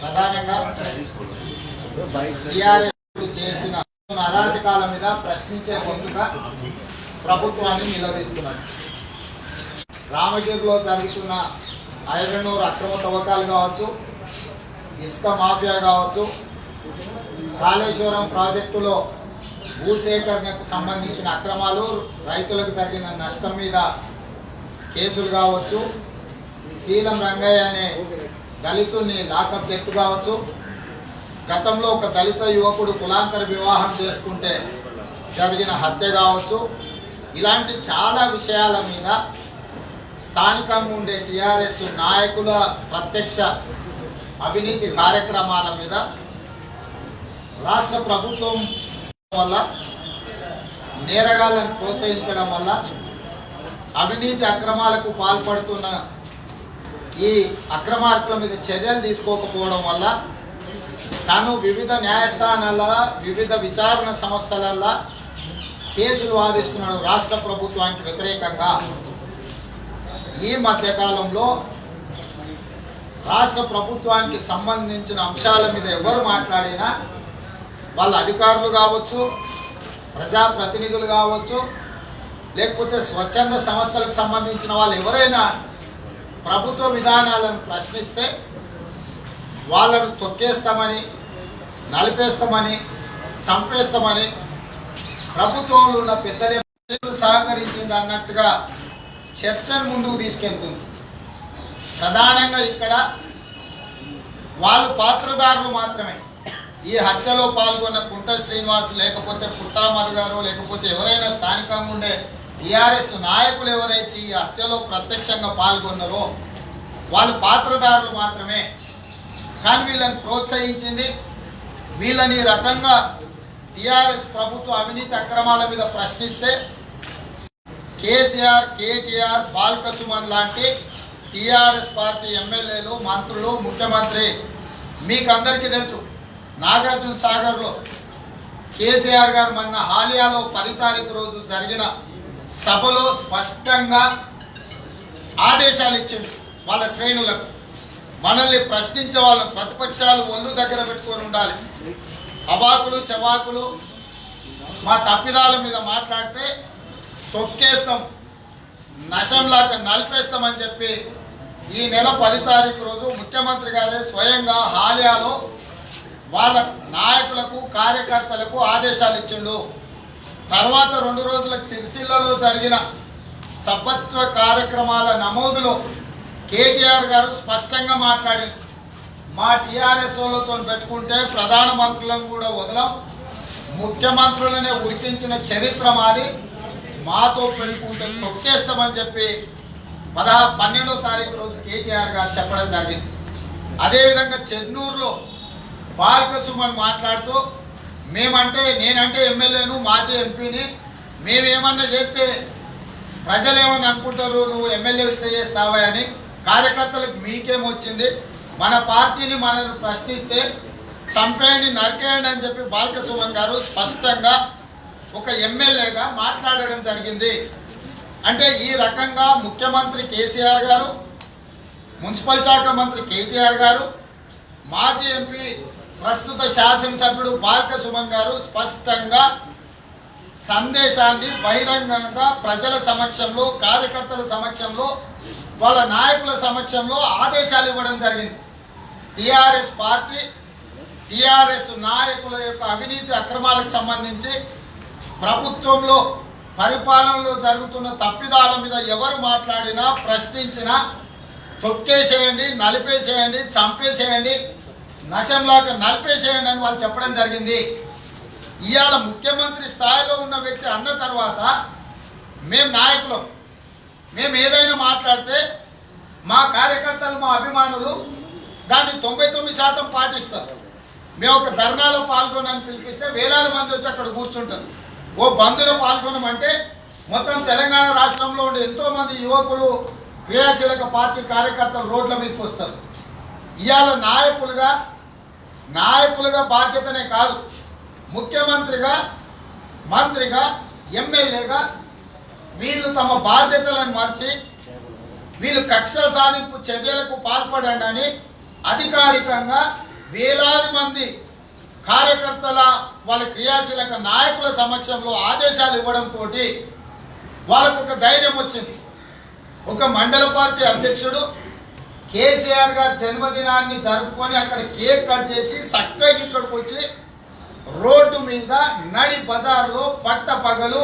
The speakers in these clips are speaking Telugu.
ప్రధానంగా టీఆర్ఎస్ చేసిన అరాచకాల మీద ప్రశ్నించే గొంతుగా ప్రభుత్వాన్ని నిలదీస్తున్నారు రామగిరిలో జరుగుతున్న ఐరనూరు అక్రమ తవ్వకాలు కావచ్చు ఇసుక మాఫియా కావచ్చు కాళేశ్వరం ప్రాజెక్టులో భూసేకరణకు సంబంధించిన అక్రమాలు రైతులకు జరిగిన నష్టం మీద కేసులు కావచ్చు శీలం రంగయ్య అనే దళితుని లాకప్ డెత్ కావచ్చు. గతంలో ఒక దళిత యువకుడు కులాంతర వివాహం చేసుకుంటే జరిగిన హత్య కావచ్చు. ఇలాంటి చాలా విషయాల మీద స్థానికంగా ఉండే టీఆర్ఎస్ నాయకుల ప్రత్యక్ష అవినీతి కార్యక్రమాల మీద రాష్ట్ర ప్రభుత్వం వల్ల నేరగాళ్ళను ప్రోత్సహించడం వల్ల అవినీతి అక్రమాలకు పాల్పడుతున్న ఈ అక్రమార్కుల మీద చర్యలు తీసుకోకపోవడం వల్ల తాను వివిధ న్యాయస్థానాల వివిధ విచారణ సంస్థలల్లో కేసులు వాదిస్తున్నాడు రాష్ట్ర ప్రభుత్వానికి వ్యతిరేకంగా. ఈ మధ్యకాలంలో రాష్ట్ర ప్రభుత్వానికి సంబంధించిన అంశాల మీద ఎవరు మాట్లాడినా వాళ్ళ అధికారులు కావచ్చు ప్రజాప్రతినిధులు కావచ్చు లేకపోతే స్వచ్ఛంద సంస్థలకు సంబంధించిన వాళ్ళు ఎవరైనా ప్రభుత్వ విధానాలను ప్రశ్నిస్తే వాళ్ళను తొక్కేస్తామని నలిపేస్తామని చంపేస్తామని ప్రభుత్వంలో ఉన్న పెద్దలే సహకరించింది అన్నట్టుగా చర్చను ముందుకు తీసుకెళ్తుంది. ప్రధానంగా ఇక్కడ వాళ్ళు పాత్రదారులు మాత్రమే. ఈ హత్యలో పాల్గొన్న కుంట శ్రీనివాస్ లేకపోతే పుట్టామధు గారు లేకపోతే ఎవరైనా స్థానికంగా ఉండే టీఆర్ఎస్ నాయకులు ఎవరైతే ఈ హత్యలో ప్రత్యక్షంగా పాల్గొన్నారో వాళ్ళు పాత్రదారులు మాత్రమే. కానీ వీళ్ళని ప్రోత్సహించింది వీళ్ళని రకంగా టీఆర్ఎస్ ప్రభుత్వ అవినీతి అక్రమాల మీద ప్రశ్నిస్తే కేసీఆర్ కేటీఆర్ బాల్క సుమన్ లాంటి టీఆర్ఎస్ పార్టీ ఎమ్మెల్యేలు మంత్రులు ముఖ్యమంత్రి మీకు అందరికీ తెలుసు నాగార్జున సాగర్లో కేసీఆర్ గారు మొన్న హాలియాలో పది తారీఖు రోజు జరిగిన సభలో స్పష్టంగా ఆదేశాలు ఇచ్చిండు వాళ్ళ శ్రేణులకు మనల్ని ప్రశ్నించే వాళ్ళ ప్రతిపక్షాలు ఒళ్ళు దగ్గర పెట్టుకొని ఉండాలి. అవాకులు చవాకులు మా తప్పిదాల మీద మాట్లాడితే తొక్కేస్తాం నశంలాగా నలిపేస్తామని చెప్పి ఈ నెల పది తారీఖు రోజు ముఖ్యమంత్రి గారే స్వయంగా హాలియాలో వాళ్ళ నాయకులకు కార్యకర్తలకు ఆదేశాలు ఇచ్చిండు తర్వాత రెండు రోజులకు సిరిసిల్లలో జరిగిన సభత్వ కార్యక్రమాల నమోదులో కేటీఆర్ గారు స్పష్టంగా మాట్లాడి మా టీఆర్ఎస్ వాళ్ళతో పెట్టుకుంటే ప్రధాన మంత్రులను కూడా వదలం ముఖ్యమంత్రులనే ఉరికించిన చరిత్ర మాది మాతో పెట్టుకుంటే తొక్కేస్తామని చెప్పి పదహా పన్నెండో తారీఖు రోజు కేటీఆర్ గారు చెప్పడం జరిగింది. అదేవిధంగా చెన్నూరులో బాల్క సుమన్ మాట్లాడుతూ మేమంటే నేనంటే ఎమ్మెల్యేను మాజీ ఎంపీని. మేమేమన్నా చేస్తే ప్రజలు ఏమని అనుకుంటారు నువ్వు ఎమ్మెల్యే ఇట్లా చేస్తావా అని. కార్యకర్తలకు మీకేమొచ్చింది మన పార్టీని మనల్ని ప్రశ్నిస్తే చంపేయండి నరికేయండి అని చెప్పి బాలకసుమన్ గారు స్పష్టంగా ఒక ఎమ్మెల్యేగా మాట్లాడడం జరిగింది. అంటే ఈ రకంగా ముఖ్యమంత్రి కేసీఆర్ గారు మున్సిపల్ శాఖ మంత్రి కేటీఆర్ గారు మాజీ ఎంపీ ప్రస్తుత శాసనసభ్యుడు బాల్క సుమన్ గారు స్పష్టంగా సందేశాన్ని బహిరంగంగా ప్రజల సమక్షంలో కార్యకర్తల సమక్షంలో వాళ్ళ నాయకుల సమక్షంలో ఆదేశాలు ఇవ్వడం జరిగింది. టిఆర్ఎస్ పార్టీ టిఆర్ఎస్ నాయకుల యొక్క అవినీతి అక్రమాలకు సంబంధించి ప్రభుత్వంలో పరిపాలనలో జరుగుతున్న తప్పిదాల మీద ఎవరు మాట్లాడినా ప్రశ్నించినా తొక్కేసేయండి నలిపేసేయండి చంపేసేయండి. నశంలాగా నలిపేసేయండి అని వాళ్ళు చెప్పడం జరిగింది. ఇవాళ ముఖ్యమంత్రి స్థాయిలో ఉన్న వ్యక్తి అన్న తర్వాత మేము నాయకులం. మేము ఏదైనా మాట్లాడితే మా కార్యకర్తలు మా అభిమానులు దాన్ని తొంభై తొమ్మిది శాతం పాటిస్తారు. మేము ఒక ధర్నాలో పాల్గొనని పిలిపిస్తే వేలాది మంది వచ్చి అక్కడ కూర్చుంటారు. ఓ బంద్లో పాల్గొనమంటే మొత్తం తెలంగాణ రాష్ట్రంలో ఉండే ఎంతోమంది యువకులు క్రియాశీలక పార్టీ కార్యకర్తలు రోడ్ల మీదకి వస్తారు. ఇవాళ నాయకులుగా నాయకులుగా బాధ్యతనే కాదు. ముఖ్యమంత్రిగా మంత్రిగా ఎమ్మెల్యేగా వీళ్ళు తమ బాధ్యతలను మర్చి వీళ్ళు కక్ష సాధింపు చర్యలకు పాల్పడండి అధికారికంగా వేలాది మంది కార్యకర్తల వాళ్ళ క్రియాశీలక నాయకుల సమక్షంలో ఆదేశాలు ఇవ్వడంతో వాళ్ళకు ఒక ధైర్యం వచ్చింది. ఒక మండల పార్టీ అధ్యక్షుడు కేసీఆర్ గారి జన్మదినాన్ని జరుపుకొని అక్కడ కేక్ కట్ చేసి చక్కగా ఇక్కడికి వచ్చి రోడ్డు మీద నడి బజార్లో పట్ట పగలు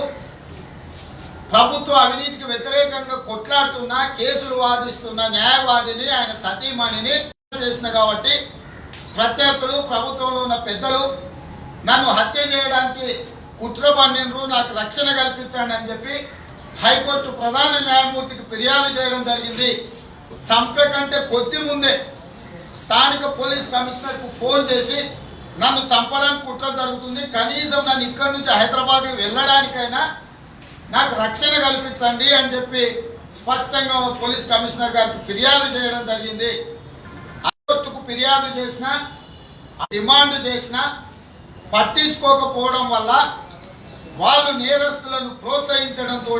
ప్రభుత్వ అవినీతికి వ్యతిరేకంగా కొట్లాడుతున్న కేసులు వాదిస్తున్న న్యాయవాదిని ఆయన సతీమణిని చేసిన కాబట్టి ప్రత్యర్థులు ప్రభుత్వంలో ఉన్న పెద్దలు నన్ను హత్య చేయడానికి కుట్ర పన్నిండ్రు నాకు రక్షణ కల్పించండి అని చెప్పి హైకోర్టు ప్రధాన న్యాయమూర్తికి ఫిర్యాదు చేయడం జరిగింది. చంపే కంటే కొద్ది ముందే స్థానిక పోలీస్ కమిషనర్కు ఫోన్ చేసి నన్ను చంపడానికి కుట్ర జరుగుతుంది. కనీసం నన్ను ఇక్కడి నుంచి హైదరాబాద్కి వెళ్ళడానికైనా నాకు రక్షణ కల్పించండి అని చెప్పి స్పష్టంగా పోలీస్ కమిషనర్ గారికి ఫిర్యాదు చేయడం జరిగింది. అదొత్తుకు ఫిర్యాదు చేసిన డిమాండ్ చేసిన పట్టించుకోకపోవడం వల్ల వాళ్ళు నేరస్తులను ప్రోత్సహించడంతో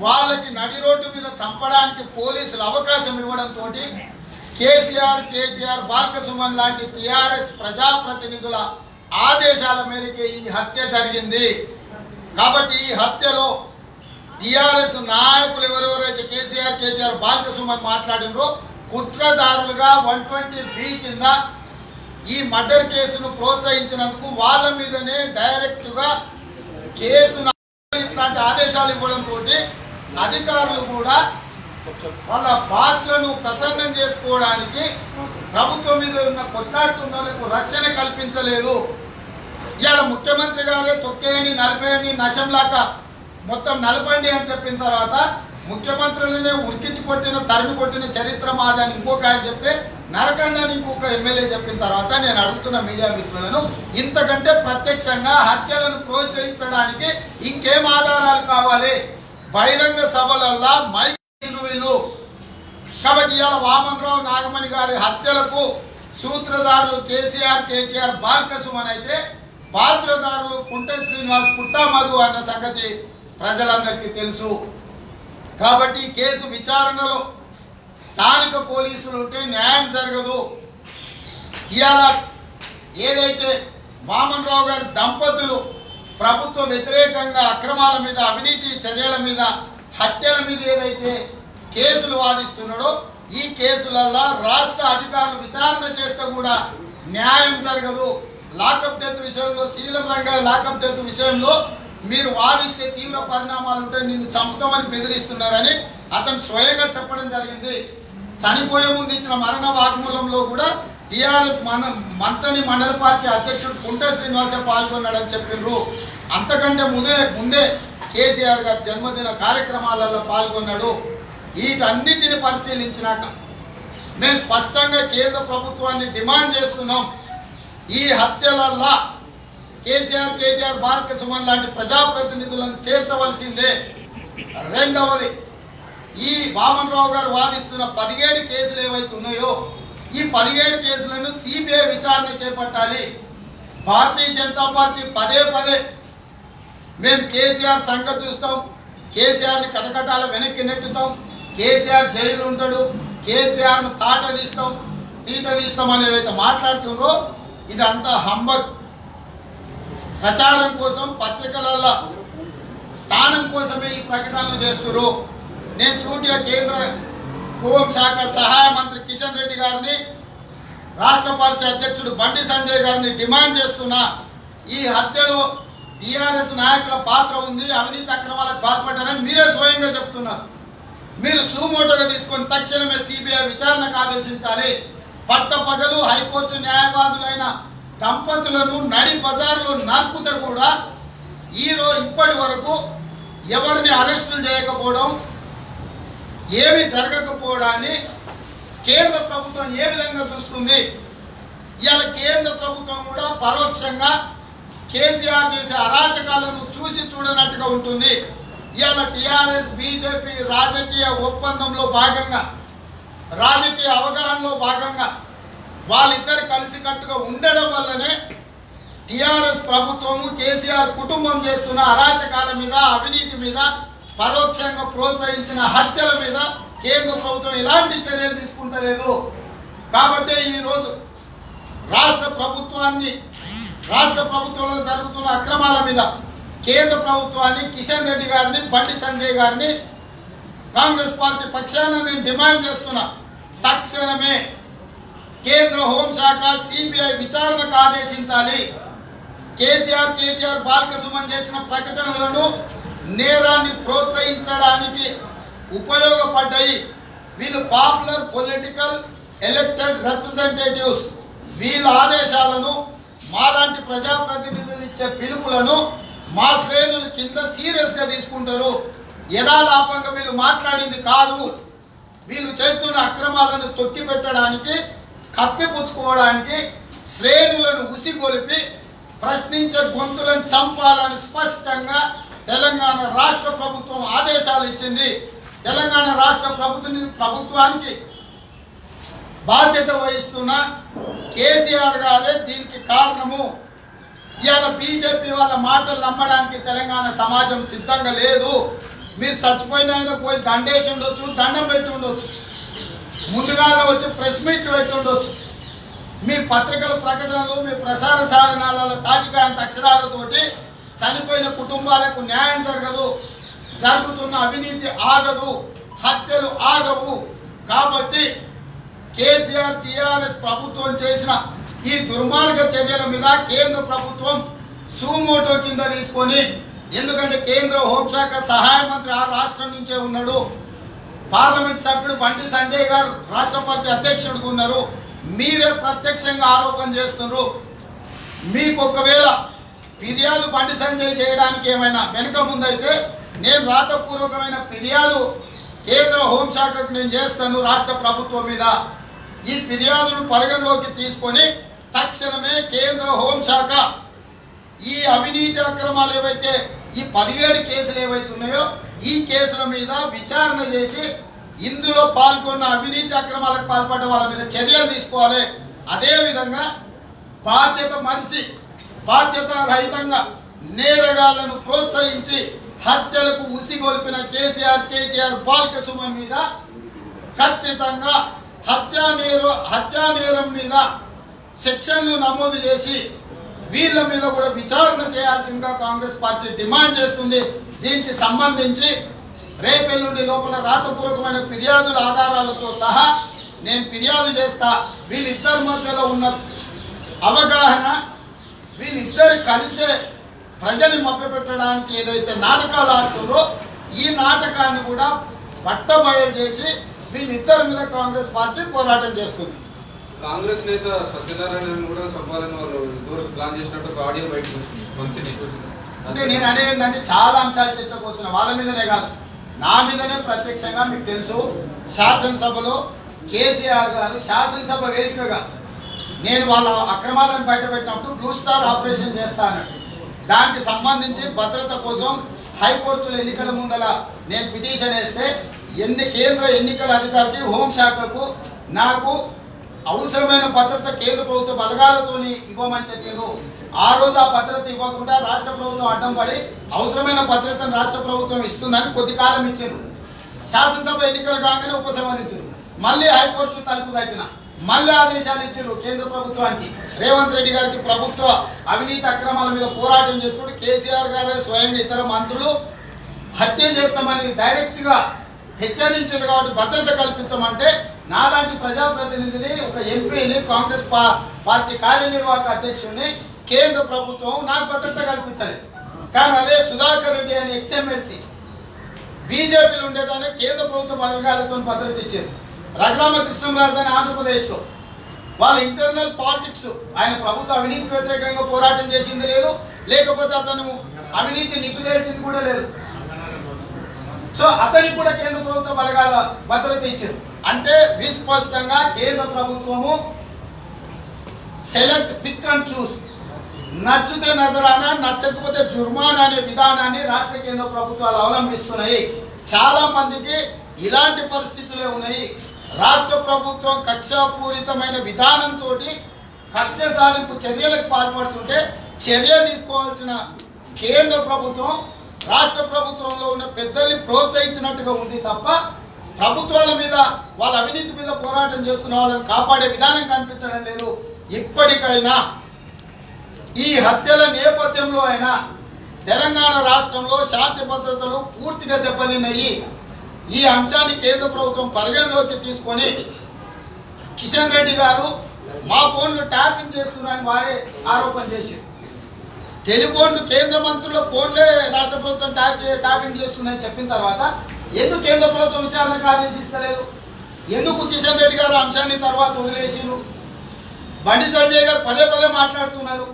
వాళ్ళకి నడి రోడ్డు మీద చంపడానికి పోలీసులు అవకాశం ఇవ్వడంతో కేసీఆర్ కేటీఆర్ బాల్కసుమన్ లాంటి టిఆర్ఎస్ ప్రజాప్రతినిధుల ఆదేశాల మేరకే ఈ హత్య జరిగింది. కాబట్టి ఈ హత్యలో టిఆర్ఎస్ నాయకులు ఎవరెవరైతే కేసీఆర్ కేటీఆర్ బాల్కసుమన్ మాట్లాడినరో కుట్రదారులుగా వన్ ట్వంటీ బి కింద ఈ మర్డర్ కేసును ప్రోత్సహించినందుకు వాళ్ళ మీదనే డైరెక్ట్గా కేసును ఇట్లాంటి ఆదేశాలు ఇవ్వడం తోటి అధికారులు కూడా వాళ్ళ బాస్లను ప్రసన్నం చేసుకోవడానికి ప్రభుత్వం మీద ఉన్న కొట్లాడుతున్న రక్షణ కల్పించలేదు. ఇవాళ ముఖ్యమంత్రి గారే తొక్కేయని నలిపేయండి నశంలాక మొత్తం నలపండి అని చెప్పిన తర్వాత ముఖ్యమంత్రులనే ఉరికించి కొట్టిన తరిమి కొట్టిన చరిత్ర మాదని ఇంకొక ఆయన చెప్తే నరకండి అని ఇంకొక ఎమ్మెల్యే చెప్పిన తర్వాత నేను అడుగుతున్న మీడియా మిత్రులను ఇంతకంటే ప్రత్యక్షంగా హత్యలను ప్రోత్సహించడానికి ఇంకేం ఆధారాలు కావాలి? బహిరంగ సభలల్లా మైక్ కాబట్టి ఇవాళ వామనరావు నాగమణి గారి హత్యలకు సూత్రధారులు కేసీఆర్ కేటీఆర్ బాల్కసుమన్ అయితే పాత్రధారులు కుంట శ్రీనివాస్ పుట్టామధు అన్న సంగతి ప్రజలందరికీ తెలుసు. కాబట్టి కేసు విచారణలో స్థానిక పోలీసులు ఉంటే న్యాయం జరగదు. ఇవాళ ఏదైతే వామనరావు గారి దంపతులు ప్రభుత్వ వ్యతిరేకంగా అక్రమాల మీద అవినీతి చర్యల మీద హత్యల మీద ఏదైతే కేసులు వాదిస్తున్నాడో ఈ కేసులల్లో రాష్ట్ర అధికారులు విచారణ చేస్తే కూడా న్యాయం జరగదు. లాకప్ డెత్ విషయంలో శ్రీలం రంగ లాకప్ డెత్ విషయంలో మీరు వాదిస్తే తీవ్ర పరిణామాలు ఉంటే నిన్ను చంపుతామని బెదిరిస్తున్నారని అతను స్వయంగా చెప్పడం జరిగింది. చనిపోయే ముందు ఇచ్చిన మరణ వాగ్మూలంలో కూడా టిఆర్ఎస్ మన మంతని మండల పార్టీ అధ్యక్షుడు కుంట శ్రీనివాస పాల్గొన్నాడని చెప్పిండ్రు అంతకంటే ముందే ముందే కేసీఆర్ గారి జన్మదిన కార్యక్రమాలలో పాల్గొన్నాడు. వీటన్నిటిని పరిశీలించినాక మేము స్పష్టంగా కేంద్ర ప్రభుత్వాన్ని డిమాండ్ చేస్తున్నాం. ఈ హత్యలల్లా కేసీఆర్ కేటీఆర్ భారత సుమన్ లాంటి ప్రజాప్రతినిధులను చేర్చవలసిందే. రెండవది ఈ వామన్రావు గారు వాదిస్తున్న పదిహేడు కేసులు ఏవైతే ఉన్నాయో ఈ పదిహేడు కేసులను సిబిఐ విచారణ చేపట్టాలి. భారతీయ జనతా పార్టీ పదే పదే మేము కేసీఆర్ సంగతి చూస్తాం. కేసీఆర్ని కటకటాల వెనక్కి నెట్టుతాం. కేసీఆర్ జైలు ఉంటాడు. కేసీఆర్ను తాట తీస్తాం తీట తీస్తాం అనేది అయితే మాట్లాడుతుండ్రో ఇదంతా హంబక్ ప్రచారం కోసం పత్రికలలో స్థానం కోసమే ఈ ప్రకటనలు చేస్తున్నారు నేను సూటిగా కేంద్ర హోంశాఖ సహాయ మంత్రి కిషన్ రెడ్డి గారిని రాష్ట్ర పార్టీ అధ్యక్షుడు బండి సంజయ్ గారిని డిమాండ్ చేస్తున్నా ఈ హత్యలో టీఆర్ఎస్ నాయకుల పాత్ర ఉంది అవినీతి అక్రమాలకు పాల్పడ్డారని మీరే స్వయంగా చెప్తున్నారు. మీరు సుమోటోగా తీసుకొని తక్షణమే సిబిఐ విచారణకు ఆదేశించాలి. పట్టపగలు హైకోర్టు న్యాయవాదులైన దంపతులను నడి బజార్లో నర్పుత కూడా ఈ రోజు ఇప్పటి వరకు ఎవరిని అరెస్టులు చేయకపోవడం ఏమీ జరగకపోవడాన్ని కేంద్ర ప్రభుత్వం ఏ విధంగా చూస్తుంది? ఇవాళ కేంద్ర ప్రభుత్వం కూడా పరోక్షంగా కేసీఆర్ చేసే అరాచకాలను చూసి చూడనట్టుగా ఉంటుంది. ఇవాళ టీఆర్ఎస్ బీజేపీ రాజకీయ ఒప్పందంలో భాగంగా రాజకీయ అవగాహనలో భాగంగా వాళ్ళిద్దరు కలిసికట్టుగా ఉండడం వల్లనే టీఆర్ఎస్ ప్రభుత్వము కేసీఆర్ కుటుంబం చేస్తున్న అరాచకాల మీద అవినీతి మీద పరోక్షంగా ప్రోత్సహించిన హత్యల మీద కేంద్ర ప్రభుత్వం ఎలాంటి చర్యలు తీసుకుంటలేదు. కాబట్టి ఈరోజు రాష్ట్ర ప్రభుత్వాన్ని రాష్ట్ర ప్రభుత్వంలో జరుగుతున్న అక్రమాల మీద కేంద్ర ప్రభుత్వాన్ని కిషన్ రెడ్డి గారిని బండి సంజయ్ గారిని కాంగ్రెస్ పార్టీ పక్షాన నేను డిమాండ్ చేస్తున్నా. తక్షణమే కేంద్ర హోంశాఖ సిబిఐ విచారణకు ఆదేశించాలి. కేసీఆర్ కేటీఆర్ బాలక సుమన్ చేసిన ప్రకటనలను నేరాన్ని ప్రోత్సహించడానికి ఉపయోగపడ్డాయి. వీళ్ళు పాపులర్ పొలిటికల్ ఎలక్టెడ్ రిప్రజెంటేటివ్స్. వీళ్ళ ఆదేశాలను మాలాంటి ప్రజాప్రతినిధులు ఇచ్చే పిలుపులను మా శ్రేణులు కింద సీరియస్గా తీసుకుంటారు. యథాలాపంగా వీళ్ళు మాట్లాడింది కాదు. వీళ్ళు చేస్తున్న అక్రమాలను తొక్కి పెట్టడానికి కప్పిపుచ్చుకోవడానికి శ్రేణులను ఉసిగొలిపి ప్రశ్నించే గొంతులను చంపాలని స్పష్టంగా తెలంగాణ రాష్ట్ర ప్రభుత్వం ఆదేశాలు ఇచ్చింది. తెలంగాణ రాష్ట్ర ప్రభుత్వ ప్రభుత్వానికి బాధ్యత వహిస్తున్న కేసీఆర్ గారే దీనికి కారణము. ఇవాళ బీజేపీ వాళ్ళ మాటలు నమ్మడానికి తెలంగాణ సమాజం సిద్ధంగా లేదు. మీరు చచ్చిపోయిన ఆయన పోయి దండేసి ఉండొచ్చు దండం పెట్టి ఉండొచ్చు. ముందుగానే వచ్చి ప్రెస్ మీట్లు పెట్టి ఉండొచ్చు. మీ పత్రికల ప్రకటనలు మీ ప్రసార సాధనాల తాటికాంత అక్షరాలతోటి చనిపోయిన కుటుంబాలకు న్యాయం జరగదు జరుగుతున్న అవినీతి ఆగదు హత్యలు ఆగవు. కాబట్టి కేసీఆర్ టీఆర్ఎస్ ప్రభుత్వం చేసిన ఈ దుర్మార్గ చర్యల మీద కేంద్ర ప్రభుత్వం సూమోటో కింద తీసుకొని ఎందుకంటే కేంద్ర హోంశాఖ సహాయ మంత్రి ఆ రాష్ట్రం నుంచే ఉన్నాడు. పార్లమెంట్ సభ్యుడు బండి సంజయ్ గారు రాష్ట్రపతి అధ్యక్షుడుగా ఉన్నారు. మీరే ప్రత్యక్షంగా ఆరోపణ చేస్తున్నారు. మీకు ఒకవేళ ఫిర్యాదు బండి సంజయ్ చేయడానికి ఏమైనా వెనుక ముందైతే నేను రాతపూర్వకమైన ఫిర్యాదు కేంద్ర హోంశాఖకు నేను చేస్తాను రాష్ట్ర ప్రభుత్వం మీద. ఈ ఫిర్యాదును పరిగణలోకి తీసుకొని తక్షణమే కేంద్ర హోంశాఖ ఈ అవినీతి అక్రమాలు ఏవైతే ఈ పదిహేడు కేసులు ఏవైతే ఉన్నాయో ఈ కేసుల మీద విచారణ చేసి ఇందులో పాల్గొన్న అవినీతి అక్రమాలకు పాల్పడ్డ వాళ్ళ మీద చర్యలు తీసుకోవాలి. అదేవిధంగా బాధ్యత మనిషి బాధ్యత రహితంగా నేరగాళ్ళను ప్రోత్సహించి హత్యలకు ఉసిగొల్పిన కేసీఆర్ కేటీఆర్ బాల్క సుమన్ మీద ఖచ్చితంగా హత్యా నేర హత్యా నేరం మీద సెక్షన్లు నమోదు చేసి వీళ్ళ మీద కూడా విచారణ చేయాల్సిందిగా కాంగ్రెస్ పార్టీ డిమాండ్ చేస్తుంది. దీనికి సంబంధించి రేపెల్లుండి లోపల రాతపూర్వకమైన ఫిర్యాదుల ఆధారాలతో సహా నేను ఫిర్యాదు చేస్తా. వీళ్ళిద్దరి మధ్యలో ఉన్న అవగాహన వీళ్ళిద్దరు కలిసే ప్రజల్ని మభ్యపెట్టడానికి ఏదైతే నాటకాలు ఆడుతుందో ఈ నాటకాన్ని కూడా పట్టబయలు చేసి వీళ్ళిద్దరి మీద కాంగ్రెస్ పార్టీ పోరాటం చేస్తుంది. కాంగ్రెస్ నేత సత్యనారాయణ కూడా చంపాలని వాళ్ళు ఇదివరకు ప్లాన్ చేసినట్టు ఒక ఆడియో వచ్చింది మంత్రి అంటే నేను అనేది చాలా అంశాలు చర్చకు వస్తున్నాయి వాళ్ళ మీదనే కాదు నా మీదనే ప్రత్యక్షంగా మీకు తెలుసు శాసనసభలో కేసీఆర్ గారు శాసనసభ వేదికగా నేను వాళ్ళ అక్రమాలను బయటపెట్టినప్పుడు బ్లూ స్టార్ ఆపరేషన్ చేస్తాను. దానికి సంబంధించి భద్రత కోసం హైకోర్టుల ఎన్నికల ముందల నేను పిటిషన్ వేస్తే ఎన్ని కేంద్ర ఎన్నికల అధికారికి హోంశాఖకు నాకు అవసరమైన భద్రత కేంద్ర ప్రభుత్వ బలగాలతోని ఇవ్వమని చెప్పారు. ఆ రోజు ఆ భద్రత ఇవ్వకుండా రాష్ట్ర ప్రభుత్వం అడ్డం పడి అవసరమైన భద్రతను రాష్ట్ర ప్రభుత్వం ఇస్తుందని కొద్ది కాలం ఇచ్చారు. శాసనసభ ఎన్నికలు కాగానే ఉపసంహరించారు. మళ్ళీ హైకోర్టు తలుపు తట్టిన. మళ్ళీ ఆదేశాలు ఇచ్చారు కేంద్ర ప్రభుత్వానికి. రేవంత్ రెడ్డి గారికి ప్రభుత్వ అవినీతి అక్రమాల మీద పోరాటం చేస్తుంటే కేసీఆర్ గారే స్వయంగా ఇతర మంత్రులు హత్య చేస్తామని డైరెక్ట్గా హెచ్చరించారు కాబట్టి భద్రత కల్పించమంటే నాలాంటి ప్రజాప్రతినిధిని ఒక ఎంపీని కాంగ్రెస్ పా- పార్టీ కార్యనిర్వాహక అధ్యక్షుడిని కేంద్ర ప్రభుత్వం నాకు భద్రత కల్పించాలి. కానీ అదే సుధాకర్ రెడ్డి అనే ఎక్స్ఎమ్మెల్సీ బీజేపీలు ఉండేదాన్ని కేంద్ర ప్రభుత్వ వర్గాలతో భద్రత ఇచ్చేది. రఘురామ కృష్ణరాజు అని ఆంధ్రప్రదేశ్లో వాళ్ళ ఇంటర్నల్ పాలిటిక్స్ ఆయన ప్రభుత్వ అవినీతి వ్యతిరేకంగా పోరాటం చేసింది లేదు లేకపోతే అతను అవినీతి నిగ్గుదేల్చింది కూడా లేదు. సో అతనికి కూడా కేంద్ర ప్రభుత్వ బలగాల భద్రత ఇచ్చారు అంటే విస్పష్టంగా కేంద్ర ప్రభుత్వము సెలెక్ట్ పిక్ అండ్ చూస్. నచ్చితే నజరానా నచ్చకపోతే జుర్మానా అనే విధానాన్ని రాష్ట్ర కేంద్ర ప్రభుత్వాలు అవలంబిస్తున్నాయి. చాలా మందికి ఇలాంటి పరిస్థితులే ఉన్నాయి. రాష్ట్ర ప్రభుత్వం కక్షాపూరితమైన విధానంతో కక్ష సాధింపు చర్యలకు పాల్పడుతుంటే చర్య తీసుకోవాల్సిన కేంద్ర ప్రభుత్వం రాష్ట్ర ప్రభుత్వంలో ఉన్న పెద్దల్ని ప్రోత్సహించినట్టుగా ఉంది తప్ప ప్రభుత్వాల మీద వాళ్ళ అవినీతి మీద పోరాటం చేస్తున్న వాళ్ళని కాపాడే విధానం కనిపించడం లేదు ఇప్పటికైనా. ఈ హత్యల నేపథ్యంలో అయినా తెలంగాణ రాష్ట్రంలో శాంతి భద్రతలు పూర్తిగా దెబ్బతిన్నాయి. ఈ అంశాన్ని కేంద్ర ప్రభుత్వం పరిగణలోకి తీసుకొని కిషన్ రెడ్డి గారు మా ఫోన్లు ట్యాపింగ్ చేస్తున్నారని వారే ఆరోపణ చేశారు. టెలిఫోన్లు కేంద్ర మంత్రుల ఫోన్లే రాష్ట్ర ప్రభుత్వం ట్యాప్ ట్యాపింగ్ చేస్తుందని చెప్పిన తర్వాత ఎందుకు కేంద్ర ప్రభుత్వం విచారణకు ఆదేశిస్తలేదు ఎందుకు కిషన్ రెడ్డి గారు అంశాన్ని తర్వాత వదిలేసిరు బండి సంజయ్ గారు పదే పదే మాట్లాడుతున్నారు.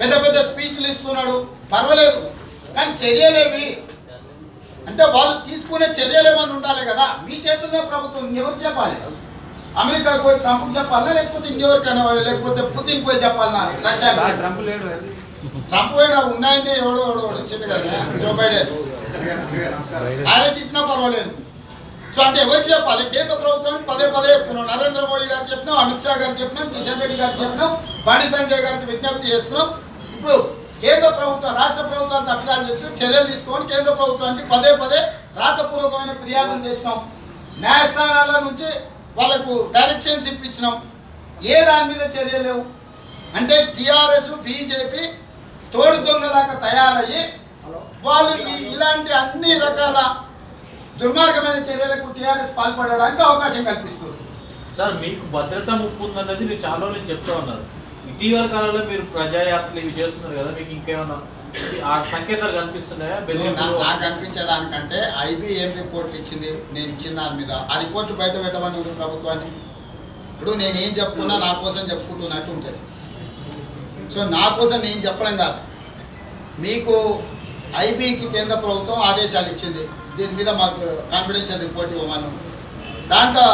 పెద్ద పెద్ద స్పీచ్లు ఇస్తున్నాడు. పర్వాలేదు. కానీ చర్యలేవి అంటే వాళ్ళు తీసుకునే చర్యలు ఏమైనా ఉండాలి కదా? మీ చేతుల్లో ప్రభుత్వం ఎవరికి చెప్పాలి? అమెరికా పోయి ట్రంప్కి చెప్పాలా? లేకపోతే ఇంకెవరికైనా లేకపోతే పుతిన్ పోయి చెప్పాలన్నా రష్యా ట్రంప్ లేడు. ట్రంప్ పోయినా ఉన్నాయంటే ఎవడో ఎవడో ఎవడో వచ్చింది కదా. Joe Biden. ఆయనకి ఇచ్చినా పర్వాలేదు. సో అంటే ఎవరికి చెప్పాలి? కేంద్ర ప్రభుత్వానికి పదే పదే చెప్తున్నాం. నరేంద్ర మోడీ గారికి చెప్పినాం అమిత్ షా గారికి చెప్పినాం కిషన్ రెడ్డి గారికి చెప్పినాం బండి సంజయ్ గారికి విజ్ఞప్తి చేస్తున్నాం. ఇప్పుడు కేంద్ర ప్రభుత్వం రాష్ట్ర ప్రభుత్వానికి అభిప్రాయం చెప్తే చర్యలు తీసుకొని కేంద్ర ప్రభుత్వానికి పదే పదే రాతపూర్వకమైన ఫిర్యాదులు చేసినాం. న్యాయస్థానాల నుంచి వాళ్ళకు డైరెక్షన్స్ ఇప్పించినాం. ఏ దాని మీద చర్యలు లేవు. అంటే టిఆర్ఎస్ బీజేపీ తోడు దొంగలాగా తయారయ్యి వాళ్ళు ఈ ఇలాంటి అన్ని రకాల దుర్మార్గమైన చర్యలకు టిఆర్ఎస్ పాల్పడడానికి అవకాశం కల్పిస్తుంది. సార్ మీకు భద్రత ముప్పు ఉందన్నది మీరు చాలా రోజులు చెప్తా ఉన్నారు. ఇటీవల కాలంలో మీరు ప్రజాయాత్రలు ఇవి చేస్తున్నారు కదా మీకు ఇంకేమన్నా ఆ సంకేతాలు కనిపిస్తున్నాయా? నాకు అనిపించే దానికంటే ఐబీ ఏం రిపోర్ట్ ఇచ్చింది నేను ఇచ్చిన దాని మీద. ఆ రిపోర్ట్ బయట పెట్టమని ప్రభుత్వాన్ని. ఇప్పుడు నేను ఏం చెప్పుకున్నా నా కోసం చెప్పుకుంటున్నట్టు ఉంటుంది. సో నా కోసం నేను చెప్పడం కాదు. మీకు ఐబీకి కేంద్ర ప్రభుత్వం ఆదేశాలు ఇచ్చింది. దీని మీద మాకు కాన్ఫిడెన్షియల్ రిపోర్ట్ ఇవ్వమని దాంట్లో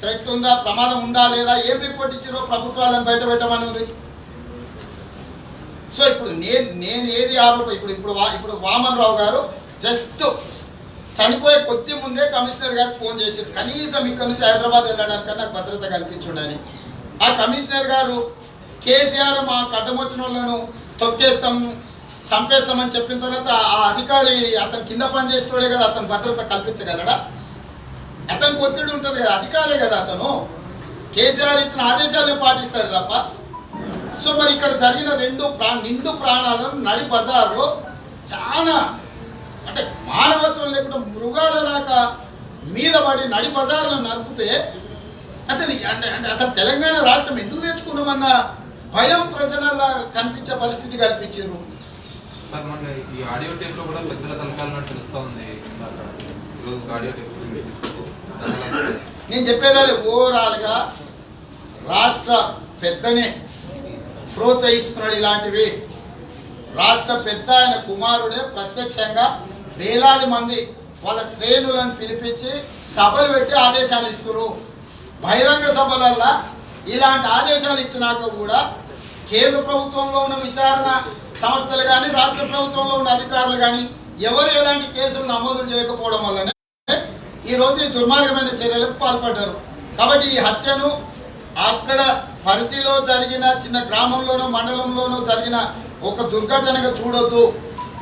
థ్రెట్ ఉందా ప్రమాదం ఉందా లేదా ఏం రిపోర్ట్ ఇచ్చినో ప్రభుత్వాలను బయట పెట్టమని ఉంది. సో ఇప్పుడు నేను నేను ఏది ఆరోప ఇప్పుడు ఇప్పుడు వా- ఇప్పుడు వామన్ రావు గారు జస్ట్ చనిపోయే కొద్ది ముందే కమిషనర్ గారికి ఫోన్ చేశారు. కనీసం ఇక్కడ నుంచి హైదరాబాద్ వెళ్ళడానికి నాకు భద్రత కల్పించుండని. ఆ కమిషనర్ గారు కేసీఆర్ మా అడ్డం వచ్చిన వాళ్ళను తొక్కేస్తాం చంపేస్తామని చెప్పిన తర్వాత ఆ అధికారి అతను కింద పనిచేసేవాడే కదా అతను భద్రత కల్పించగలడా? అతనికి ఒత్తిడి ఉంటుంది. కదా అధికారే కదా అతను. కేసీఆర్ ఇచ్చిన ఆదేశాలు పాటిస్తాడు తప్ప. సో మరి ఇక్కడ జరిగిన రెండు ప్రా నిండు ప్రాణాలను నడి బజార్లో చాలా అంటే మానవత్వం లేకుండా మృగాలలాగా మీద పడి నడి బజార్లను నడిపితే అసలు అంటే అంటే అసలు తెలంగాణ రాష్ట్రం ఎందుకు తెచ్చుకున్నామన్న భయం ప్రజలలా కనిపించే పరిస్థితి కల్పించారు. సార్ మన ఈ ఆడియో టేప్లో కూడా పెద్దల తలకాలన్నట్టు తెలుస్తా ఉంది. ఈరోజు ఆడియో టేప్ నేను చెప్పేది అది ఓవరాల్గా రాష్ట్ర పెద్దనే ప్రోత్సహిస్తున్నాడు ఇలాంటివి. రాష్ట్ర పెద్ద ఆయన కుమారుడే ప్రత్యక్షంగా వేలాది మంది వాళ్ళ శ్రేణులను పిలిపించి సభలు పెట్టి ఆదేశాలు ఇస్తున్నారు. బహిరంగ సభలల్లా ఇలాంటి ఆదేశాలు ఇచ్చినాక కూడా కేంద్ర ప్రభుత్వంలో ఉన్న విచారణ సంస్థలు కానీ రాష్ట్ర ప్రభుత్వంలో ఉన్న అధికారులు కానీ ఎవరు ఎలాంటి కేసులు నమోదు చేయకపోవడం వల్లనే ఈరోజు ఈ దుర్మార్గమైన చర్యలకు పాల్పడ్డారు. కాబట్టి ఈ హత్యను అక్కడ పరిధిలో జరిగిన చిన్న గ్రామంలోనో మండలంలోనో జరిగిన ఒక దుర్ఘటనగా చూడొద్దు.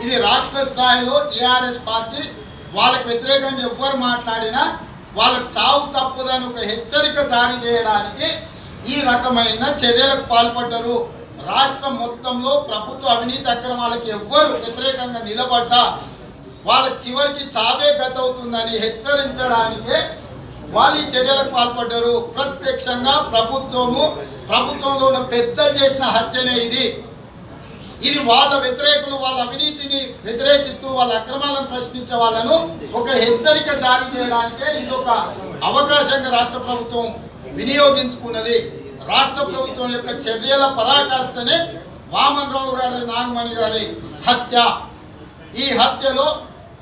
ఇది రాష్ట్ర స్థాయిలో టీఆర్ఎస్ పార్టీ వాళ్ళకు వ్యతిరేకంగా ఎవ్వరు మాట్లాడినా వాళ్ళకు చావు తప్పుదని ఒక హెచ్చరిక జారీ చేయడానికి ఈ రకమైన చర్యలకు పాల్పడ్డరు. రాష్ట్రం మొత్తంలో ప్రభుత్వ అవినీతి అక్రమాలకు ఎవ్వరు వ్యతిరేకంగా నిలబడ్డా వాళ్ళ చివరికి చావే గతవుతుందని హెచ్చరించడానికే వాళ్ళు ఈ చర్యలకు పాల్పడ్డారు. ప్రత్యక్షంగా ప్రభుత్వము ప్రభుత్వంలో ఉన్న పెద్దలు చేసిన హత్యనే ఇది. ఇది వాళ్ళ వ్యతిరేకులు వాళ్ళ అవినీతిని వ్యతిరేకిస్తూ వాళ్ళ అక్రమాలను ప్రశ్నించే వాళ్ళను ఒక హెచ్చరిక జారీ చేయడానికే ఇది ఒక అవకాశంగా రాష్ట్ర ప్రభుత్వం వినియోగించుకున్నది. రాష్ట్ర ప్రభుత్వం యొక్క చర్యల పరాకాష్ఠనే వామన్ రావు గారి నాగమణి గారి హత్య. ఈ హత్యలో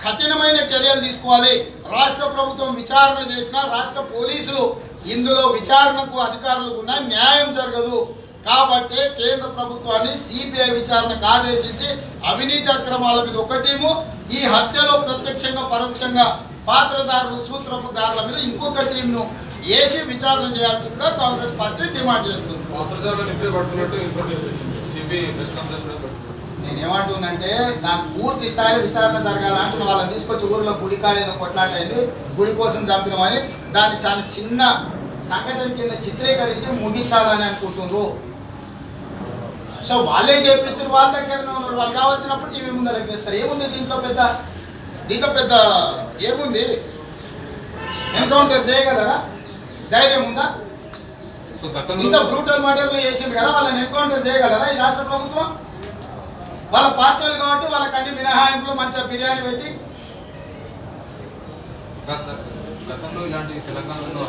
కఠినమైన చర్యలు తీసుకోవాలి. రాష్ట్ర ప్రభుత్వం విచారణ చేసిన రాష్ట్ర పోలీసులు ఇందులో విచారణకు అధికారులు ఉన్నా న్యాయం జరగదు. కాబట్టి కేంద్ర ప్రభుత్వాన్ని సిబిఐ విచారణకు ఆదేశించి అవినీతి అక్రమాల మీద ఒక టీము ఈ హత్యలో ప్రత్యక్షంగా పరోక్షంగా పాత్రదారులు సూత్రపుదారుల మీద ఇంకొక టీంను ఏసీ విచారణ చేయాల్సిందిగా కాంగ్రెస్ పార్టీ డిమాండ్ చేస్తుంది. పాత్రదారులను ఇప్పుడే పట్టుకున్నట్టు ఇన్ఫర్మేషన్ వచ్చింది సిబిఐ ప్రెస్ కాన్ఫరెన్స్లో పట్టుకున్నారు నేను ఏమంటున్నానంటే నాకు పూర్తి స్థాయిలో విచారణ జరగాలంటే వాళ్ళని తీసుకొచ్చి ఊరిలో గుడి కాలేదో కొట్లాటైంది గుడి కోసం చంపినామని దాన్ని చాలా చిన్న సంఘటన కింద చిత్రీకరించి ముగించాలని అనుకుంటున్నారు. సో వాళ్ళే చేపించిన వాళ్ళ దగ్గరనే ఉన్నారు వాళ్ళు. కావచ్చినప్పుడు టీవీ ముందర చేస్తారు ఏముంది దీంట్లో పెద్ద దీంట్లో పెద్ద ఏముంది? ఎన్కౌంటర్ చేయగలరా? ధైర్యం ఉందా? ఇంత బ్రూటల్ మర్డర్లు చేసింది కదా వాళ్ళని ఎన్కౌంటర్ చేయగలరా ఈ రాష్ట్ర ప్రభుత్వం? వాళ్ళ పార్టీలు కాబట్టి వాళ్ళకి అన్ని మినహాయింపులు మంచిగా బిర్యానీ పెట్టి. గతంలో ఇలాంటి తెలంగాణలో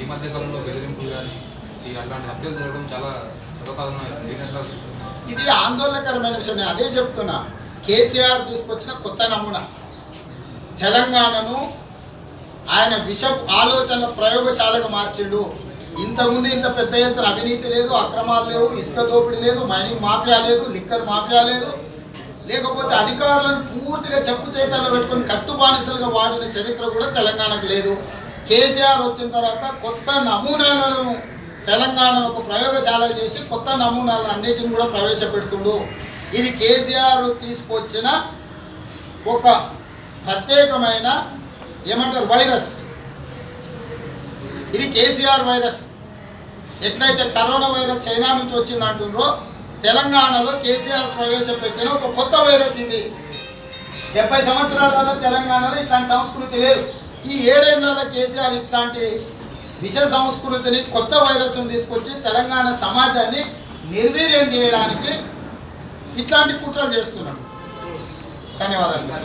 ఈ మధ్య కాలంలో బెదిరింపులు కానీ అట్లాంటి హత్యలు జరగడం చాలా? ఇది ఆందోళనకరమైన విషయం. నేను అదే చెప్తున్నా. కేసీఆర్ తీసుకొచ్చిన కొత్త నమూనా. తెలంగాణను ఆయన విష ఆలోచనల ప్రయోగశాలకు మార్చిండు. ఇంతకుముందు ఇంత పెద్ద ఎత్తున అవినీతి లేదు అక్రమాలు లేవు ఇసుక దోపిడీ లేదు మైనింగ్ మాఫియా లేదు లిక్కర్ మాఫియా లేదు. లేకపోతే అధికారులను పూర్తిగా చెప్పు చేతల్లో పెట్టుకుని కట్టు బానిసలుగా వాడిన చరిత్ర కూడా తెలంగాణకు లేదు. కేసీఆర్ వచ్చిన తర్వాత కొత్త నమూనాలను తెలంగాణలో ఒక ప్రయోగశాల చేసి కొత్త నమూనాలు అన్నిటిని కూడా ప్రవేశపెడుతుండు. ఇది కేసీఆర్ తీసుకొచ్చిన ఒక ప్రత్యేకమైన ఏమంటారు వైరస్ ఇది కేసీఆర్ వైరస్. ఎట్లయితే కరోనా వైరస్ చైనా నుంచి వచ్చింది అంటుండ్రో తెలంగాణలో కేసీఆర్ ప్రవేశపెట్టిన ఒక కొత్త వైరస్ ఇది. డెబ్బై సంవత్సరాలలో తెలంగాణలో ఇట్లాంటి సంస్కృతి లేదు. ఈ ఏడేళ్ళలో కేసీఆర్ ఇట్లాంటి విష సంస్కృతిని కొత్త వైరస్ను తీసుకొచ్చి తెలంగాణ సమాజాన్ని నిర్వీర్యం చేయడానికి ఇట్లాంటి కుట్రలు చేస్తున్నాడు. ధన్యవాదాలు సార్.